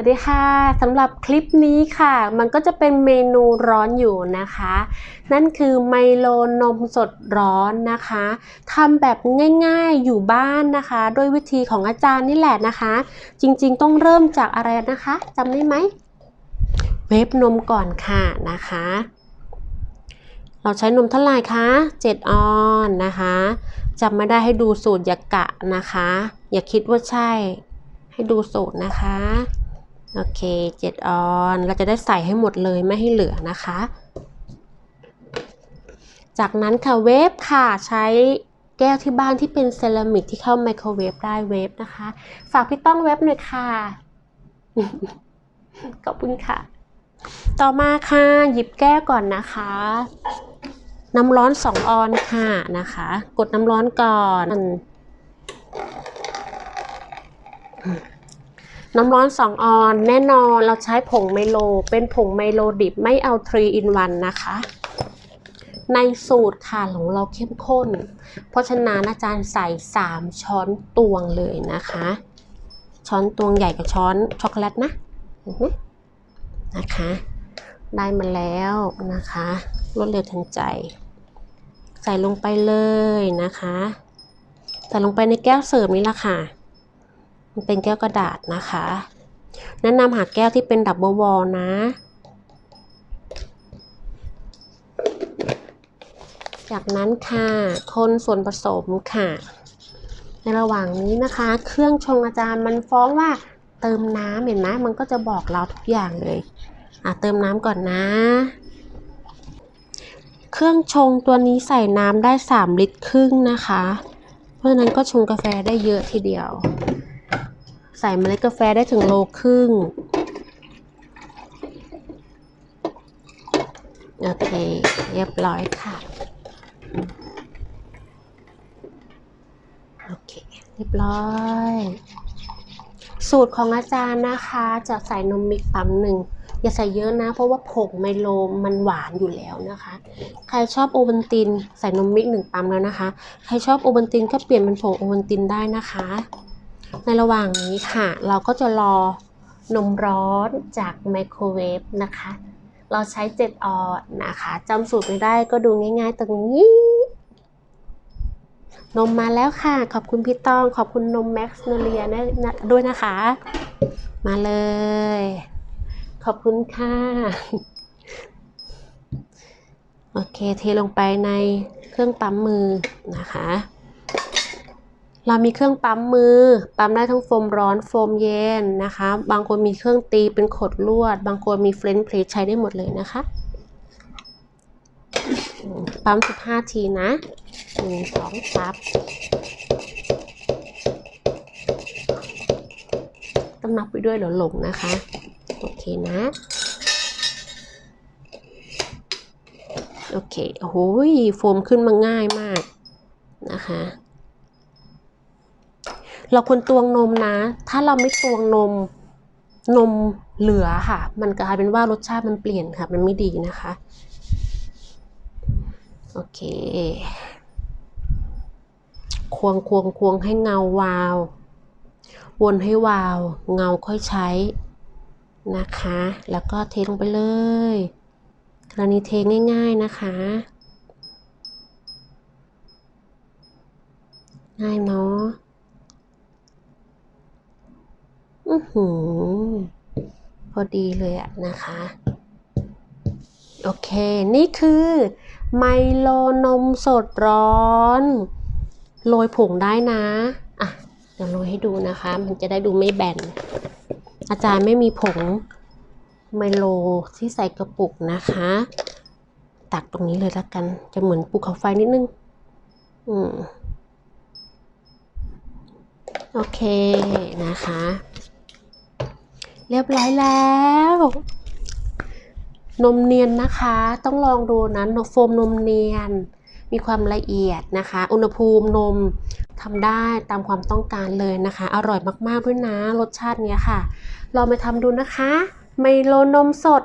วัสดีค่ะสำหรับคลิปนี้ค่ะ มันก็จะเป็นเมนูร้อนอยู่นะคะ นั่นคือไมโลนมสดร้อนนะคะทำแบบง่ายๆอยู่บ้านนะคะ ด้วยวิธีของอาจารย์นี่แหละนะคะ จริงๆต้องเริ่มจากอะไรนะคะจำได้ไหมเวฟนมก่อนค่ะนะคะ เราใช้นมเท่าไหร่คะ7ออนนะคะจำไม่ได้ให้ดูสูตรอย่ากะนะคะ อย่าคิดว่าใช่ ให้ดูสูตรนะคะ โอเค7ออน เราจะได้ใส่ให้หมดเลยไม่ให้เหลือนะคะ จากนั้นค่ะเวฟค่ะใช้แก้วที่บ้านที่เป็นเซรามิกที่เข้าไมโครเวฟได้เวฟนะคะ ฝากพี่ต้องเวฟหน่อยค่ะ ขอบคุณค่ะ ต่อมาค่ะ หยิบแก้วก่อนนะคะ น้ำร้อน2ออนค่ะนะคะ กดน้ำร้อนก่อน น้ำร้อน 2 ออน แน่นอนเราใช้ผงไมโล เป็นผงไมโลดิบไม่เอา3 in 1 นะคะ ในสูตรค่ะของเราเข้มข้น เพราะฉะนั้นอาจารย์ใส่ 3 ช้อนตวงเลยนะคะ ช้อนตวงใหญ่กับช้อนช็อกโกแลตนะเห็นไหมนะคะ ได้มาแล้วนะคะรวดเร็วทันใจ ใส่ลงไปเลยนะคะ ใส่ลงไปในแก้วเสิร์ฟนี้ละค่ะ มันเป็นแก้วกระดาษนะคะแนะนำหาแก้วที่เป็นดับเบิลวอลนะ จากนั้นค่ะ คนส่วนผสมค่ะ ในระหว่างนี้นะคะ เครื่องชงอาจารย์มันฟ้องว่าเติมน้ำเห็นไหมมันก็จะบอกเราทุกอย่างเลยอะเติมน้ำก่อนนะ เครื่องชงตัวนี้ใส่น้ำได้ 3 ลิตรครึ่งนะคะ เพราะฉะนั้นก็ชงกาแฟได้เยอะทีเดียว ใส่เมล็ดกาแฟได้ถึงโลครึ่ง โอเค เรียบร้อยค่ะ โอเค เรียบร้อย สูตรของอาจารย์นะคะ จะใส่นมมิกปั๊มหนึ่งอย่าใส่เยอะนะ เพราะว่าผงไมโลมันหวานอยู่แล้วนะคะ ใครชอบโอวัลตินใส่นมมิกหนึ่งปั๊มแล้วนะคะ ใครชอบโอวัลตินก็เปลี่ยนเป็นผงโอวัลตินได้นะคะ ในระหว่างนี้ค่ะ เราก็จะรอนมร้อนจากไมโครเวฟนะคะ เราใช้ 7 ออนนะคะจำสูตรไม่ได้ก็ดูง่ายๆตรงนี้ นมมาแล้วค่ะ ขอบคุณพี่ต้อง ขอบคุณนมแม็กซ์เนเลียด้วยนะคะ มาเลย ขอบคุณค่ะ โอเคเทลงไปในเครื่องปั๊มมือนะคะ เรามีเครื่องปั๊มมือ ปั๊มได้ทั้งโฟมร้อนโฟมเย็นนะคะ บางคนมีเครื่องตีเป็นขดลวด บางคนมีเฟรนช์เพลทใช้ได้หมดเลยนะคะ ปั๊ม 15 ทีนะหนึ่งสองซับต้องนับไปด้วยเดี๋ยวหลงนะคะ โอเคนะ โอเค โอ้โหโฟมขึ้นมาง่ายมากนะคะ เราควรตวงนมนะ ถ้าเราไม่ตวงนมนมเหลือค่ะ มันกลายเป็นว่ารสชาติมันเปลี่ยนค่ะ มันไม่ดีนะคะ โอเคควงควงควงให้เงาวาว วนให้วาว เงาค่อยใช้นะคะ แล้วก็เทลงไปเลยกรณีเทง่ายๆนะคะ ง่ายเนาะ อือ หือพอดีเลยอะนะคะ โอเค นี่คือไมโลนมสดร้อน โรยผงได้นะอะเดี๋ยวโรยให้ดูนะคะ มันจะได้ดูไม่แบน อาจารย์ไม่มีผงไมโลที่ใส่กระปุกนะคะ ตักตรงนี้เลยละกัน จะเหมือนภูเขาไฟนิดนึง อืม โอเคนะคะ เรียบร้อยแล้ว นมเนียนนะคะ ต้องลองดูนะโฟมนมเนียน มีความละเอียดนะคะ อุณหภูมินมทำได้ตามความต้องการเลยนะคะ อร่อยมากๆด้วยนะ รสชาติเนี้ยค่ะ ลองไปทำดูนะคะ ไมโลนมสด